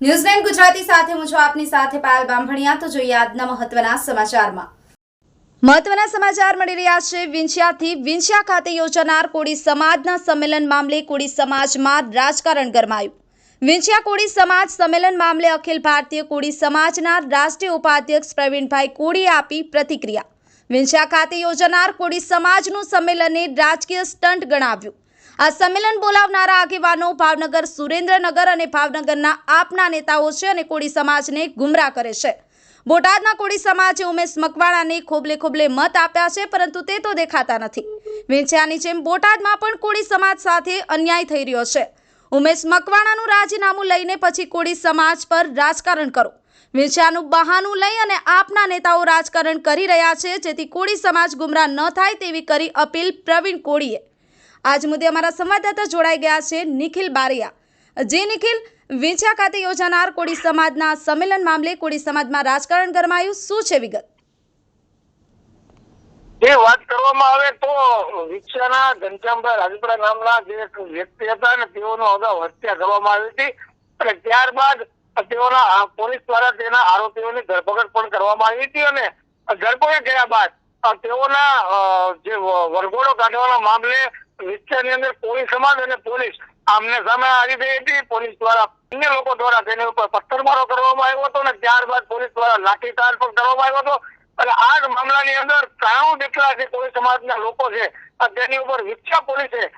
ન્યૂઝલેન્ડ ગુજરાતી સાથે હું છું આપની સાથે પાયલ બામભણિયા તો જોઈએ આજના મહત્વના સમાચારમાં. મહત્વના સમાચાર મળી રહ્યા છે. વિંછિયાથી વિંછિયા ખાતે યોજાનાર કોળી સમાજના સંમેલન મામલે કોળી સમાજમાં રાજકારણ ગરમાયું. વિંછિયા કોળી સમાજ સંમેલન મામલે અખિલ ભારતીય કોળી સમાજના રાષ્ટ્રીય ઉપાધ્યક્ષ પ્રવીણભાઈ કોળીએ આપી પ્રતિક્રિયા. વિંછિયા ખાતે યોજાનાર કોળી સમાજનું સંમેલને રાજકીય સ્ટન્ટ ગણાવ્યું. આ સંમેલન બોલાવનારા આગેવાનો ભાવનગર, સુરેન્દ્રનગર અને ભાવનગરના આપના નેતાઓ છે અને કોળી સમાજને ગુમરાહ કરે છે. બોટાદના કોળી સમાજે ઉમેશ મકવાણાને ખોબલે ખોબલે મત આપ્યા છે, પરંતુ તે તો દેખાતા નથી. વેચ્યાની જેમ બોટાદમાં પણ કોળી સમાજ સાથે અન્યાય થઈ રહ્યો છે. ઉમેશ મકવાણાનું રાજીનામું લઈને પછી કોળી સમાજ પર રાજકારણ કરો. વેચ્યાનું બહાનું લઈ અને આપના નેતાઓ રાજકારણ કરી રહ્યા છે, જેથી કોળી સમાજ ગુમરાહ ન થાય તેવી કરી અપીલ પ્રવીણ કોળીએ. આજ મુદ્દે અમારા સંવાદદાતા જોડાઈ ગયા છે નિખિલ બારિયા. જે નિખિલ વેંછિયા ખાતે યોજાનાર કોળી સમાજના સંમેલન મામલે કોળી સમાજમાં રાજકારણ ગરમાયું. શું છે વિગત? જે વાત કરવામાં આવે તો વિક્ષાના ઘનશ્યામભાઈ રાજપુરા નામના જે વ્યક્તિ હતા અને તેઓનો અગાઉ હત્યા કરવામાં આવી હતી અને ત્યારબાદ તેઓના પોલીસ દ્વારા તેના આરોપીઓની ધરપકડ પણ કરવામાં આવી હતી અને ધરપકડ કર્યા બાદ તેઓના જે વરઘોડો કાઢવાના મામલે વિક્ષાની અંદર કોળી સમાજ અને પોલીસ આમને સામે આવી ગઈ હતી. પોલીસ દ્વારા અન્ય લોકો દ્વારા તેની ઉપર પથ્થરમારો કરવામાં આવ્યો હતો અને ત્યારબાદ પોલીસ દ્વારા લાઠીચાર્જ પણ કરવામાં આવ્યો હતો. અને આ મામલાની અંદર ત્રાણું જેટલા જે કોળી સમાજના લોકો છે તેની ઉપર વિક્ષા પોલીસે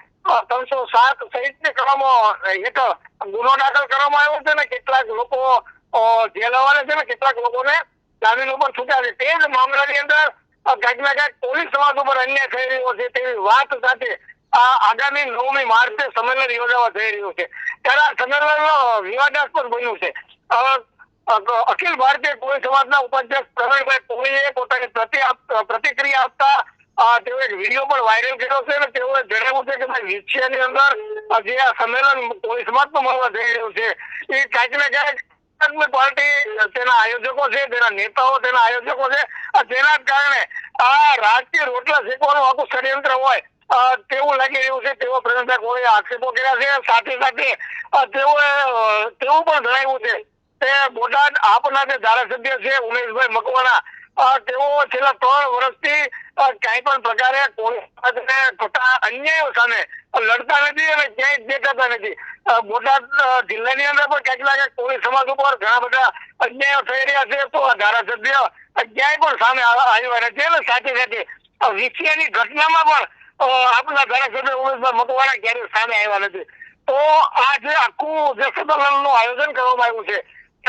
ત્રણસો સાત સહિતની કલમો હેઠળ ગુનો દાખલ કરવામાં આવ્યો છે ને કેટલાક લોકો જેલ આવવાના છે ને કેટલાક લોકોને જામીન ઉપર છૂટ્યા છે. તે જ મામલાની અંદર ક્યાંક ને ક્યાંક પોલીસ સમાજ ઉપર અન્યાય થઈ રહ્યો છે તેવી વાત સાથે આ આગામી નવમી માર્ચે સંમેલન યોજાવા જઈ રહ્યું છે. ત્યારે આ સંમેલન વિવાદાસ્પદ બન્યું છે. અખિલ ભારતીય કોળી સમાજના ઉપાધ્યક્ષ પ્રવીણભાઈ કોહલીએ પોતાની પ્રતિક્રિયા આપતા તેઓ એક વીડિયો પણ વાયરલ કર્યો છે અને તેઓએ જણાવ્યું છે કે ભાઈ વિછિયાની અંદર જે આ સંમેલન કોળી સમાજનું મળવા જઈ રહ્યું છે. એ ક્યાંક ને ક્યાંક પાર્ટી તેના આયોજકો છે, તેના નેતાઓ, તેના આયોજકો છે. તેના કારણે આ રાજકીય રોટલા શેકવાનું આખું ષડયંત્ર હોય તેવું લાગી રહ્યું છે પ્રવીણભાઈ કોહલીએ આક્ષેપો કર્યા છે સાથે સાથે તેઓએ તેવું પણ જણાવ્યું છે તે બોટાદ આપના જે ધારાસભ્ય છે, ઉમેશભાઈ મકવાણા તેઓ છેલ્લા ત્રણ વર્ષથી ક્યાંય પણ પ્રકારે થતા અન્યાયો સામે લડતા નથી અને ક્યાંય દેખાતા નથી. બોટાદ જિલ્લાની અંદર પણ ક્યાંક ને ક્યાંક સમાજ ઉપર ઘણા બધા અન્યાયો થઈ રહ્યા છે, તો ધારાસભ્ય ક્યાંય પણ સામે આવ- આવ્યા નથી અને સાથે સાથે વિછિયાની ઘટનામાં પણ અ, આપના ધારાસભ્ય ઉમેશભાઈ મકવાણા ક્યારેય સામે આવ્યા નથી. તો આ જે આખું જે સંમેલનનું આયોજન કરવામાં આવ્યું છે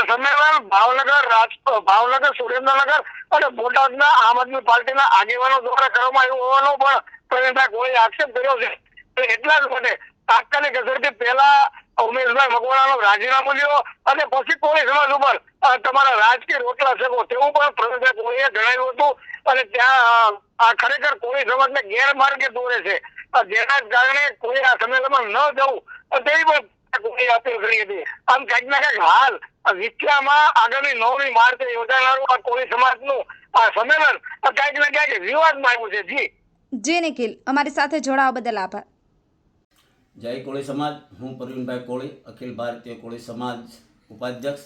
એ સંમેલન ભાવનગર રાજ ભાવનગર સુરેન્દ્રનગર અને બોટાદના આમ આદમી પાર્ટીના આગેવાનો દ્વારા કરવામાં આવ્યું હોવાનો પણ પ્રવીણભાઈ કોઈ આક્ષેપ કર્યો છે. એટલા જ માટે તાત્કાલિક અસરથી પહેલા ઉમેશભાઈ મકવાણાનું રાજીનામું લ્યો અને પછી કોળી સમાજ ઉપર તમારા રાજકીય રોટલા શકો તેવું પણ પ્રવીણભાઈ કોળીએ જણાવ્યું હતું. અને ત્યાં આ ખરેખર કોળી સમાજને ગેરમાર્ગે દોરે છે. જેના કારણે કોઈ આ સંમેલનમાં ન જવું તેવી પણ કોઈએ અપીલ કરી હતી. આમ કંઈક ને કંઈક હાલ આ વિછિયામાં આગામી નવમી માર્ચે યોજાનારું આ કોળી સમાજનું આ સંમેલન કંઈક ને ક્યાંક વિવાદમાં આવ્યું છે. જી. જી નિખિલ, અમારી સાથે જોડાવા બદલ આભાર. જય કોળી સમાજ. હું પ્રવીણભાઈ કોળી, અખિલ ભારતીય કોળી સમાજ ઉપાધ્યક્ષ.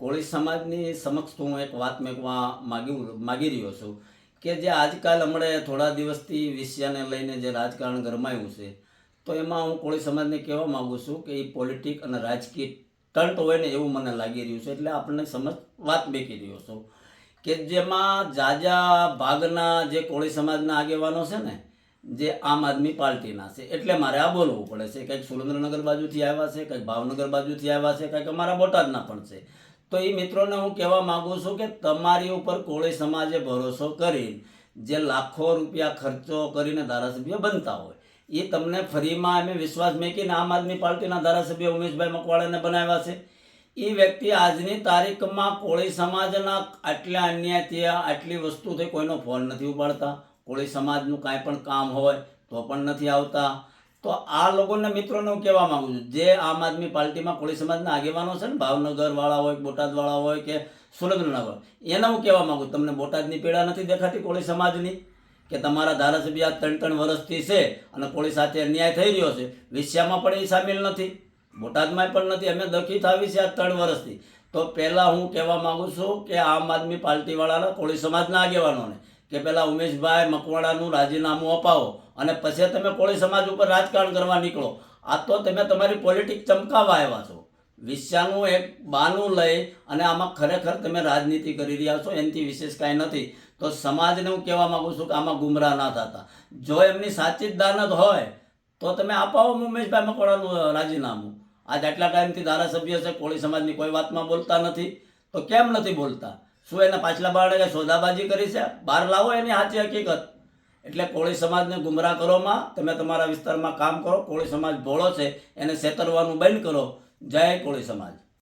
કોળી સમાજની સમક્ષ હું એક વાત મેકવા માગી માગી રહ્યો છું કે જે આજકાલ હમણાં થોડા દિવસથી વિષયાને લઈને જે રાજકારણ ગરમાયું છે, તો એમાં હું કોળી સમાજને કહેવા માગું છું કે એ પોલિટિક અને રાજકીય તંટ હોય ને એવું મને લાગી રહ્યું છે, એટલે આપણને સમજ વાત મેકી રહ્યો છું કે જેમાં જાજા ભાગના જે કોળી સમાજના આગેવાનો છે ને જે આમ આદમી પાર્ટીના છે. એટલે મારે આ બોલવું પડે છે. કંઈક સુરેન્દ્રનગર બાજુથી આવ્યા છે, કંઈક ભાવનગર બાજુથી આવ્યા છે, કંઈક અમારા બોટાદના પણ છે. તો એ મિત્રોને હું કહેવા માગું છું કે તમારી ઉપર કોળી સમાજે ભરોસો કરી જે લાખો રૂપિયા ખર્ચો કરીને ધારાસભ્ય બનતા હોય, એ તમને ફરીમાં અમે વિશ્વાસ મેકીને આમ આદમી પાર્ટીના ધારાસભ્ય ઉમેશભાઈ મકવાડાને બનાવ્યા છે. એ વ્યક્તિ આજની તારીખમાં કોળી સમાજના આટલા અન્યાય થયા આટલી વસ્તુથી કોઈનો ફોન નથી ઉપાડતા. કોળી સમાજનું કાંઈ પણ કામ હોય તો પણ નથી આવતા. તો આ લોકોને મિત્રોને હું કહેવા માંગુ છું જે આમ આદમી પાર્ટીમાં કોળી સમાજના આગેવાનો છે ને ભાવનગરવાળા હોય બોટાદવાળા હોય કે સુરેન્દ્રનગર એને હું કહેવા માગું છું, તમને બોટાદની પીડા નથી દેખાતી કોળી સમાજની? કે તમારા ધારાસભ્ય આ ત્રણ ત્રણ વર્ષથી છે અને કોળી સાથે અન્યાય થઈ રહ્યો છે વિષયામાં પણ એ સામેલ નથી બોટાદમાં પણ નથી અમે દખી થાવી છે આ ત્રણ વર્ષથી. તો પહેલાં હું કહેવા માગું છું કે આમ આદમી પાર્ટીવાળાના કોળી સમાજના આગેવાનોને કે પહેલાં ઉમેશભાઈ મકવાડાનું રાજીનામું અપાવો અને પછી તમે કોળી સમાજ ઉપર રાજકારણ કરવા નીકળો. આ તો તમે તમારી પોલિટિક ચમકાવા આવ્યા છો. વિશ્યાનું એક બાનું લઈ અને આમાં ખરેખર તમે રાજનીતિ કરી રહ્યા છો, એનાથી વિશેષ કાંઈ નથી. તો સમાજને હું કહેવા માગું છું કે આમાં ગુમરાહ ના થતા. જો એમની સાચી જ દાનત હોય, તો તમે અપાવો ઉમેશભાઈ મકવાડાનું રાજીનામું. આજ આટલા ટાઈમથી ધારાસભ્ય છે, કોળી સમાજની કોઈ વાતમાં બોલતા નથી. તો કેમ નથી બોલતા? શું એના પાછલા બાળકે સોદાબાજી કરી છે? બહાર લાવો એની સાચી હકીકત. એટલે કોળી સમાજને ગુમરાહ કરોમાં તમે તમારા વિસ્તારમાં કામ કરો, કોળી સમાજ ભોળો છે, એને છેતરવાનું બંધ કરો. જય કોળી સમાજ.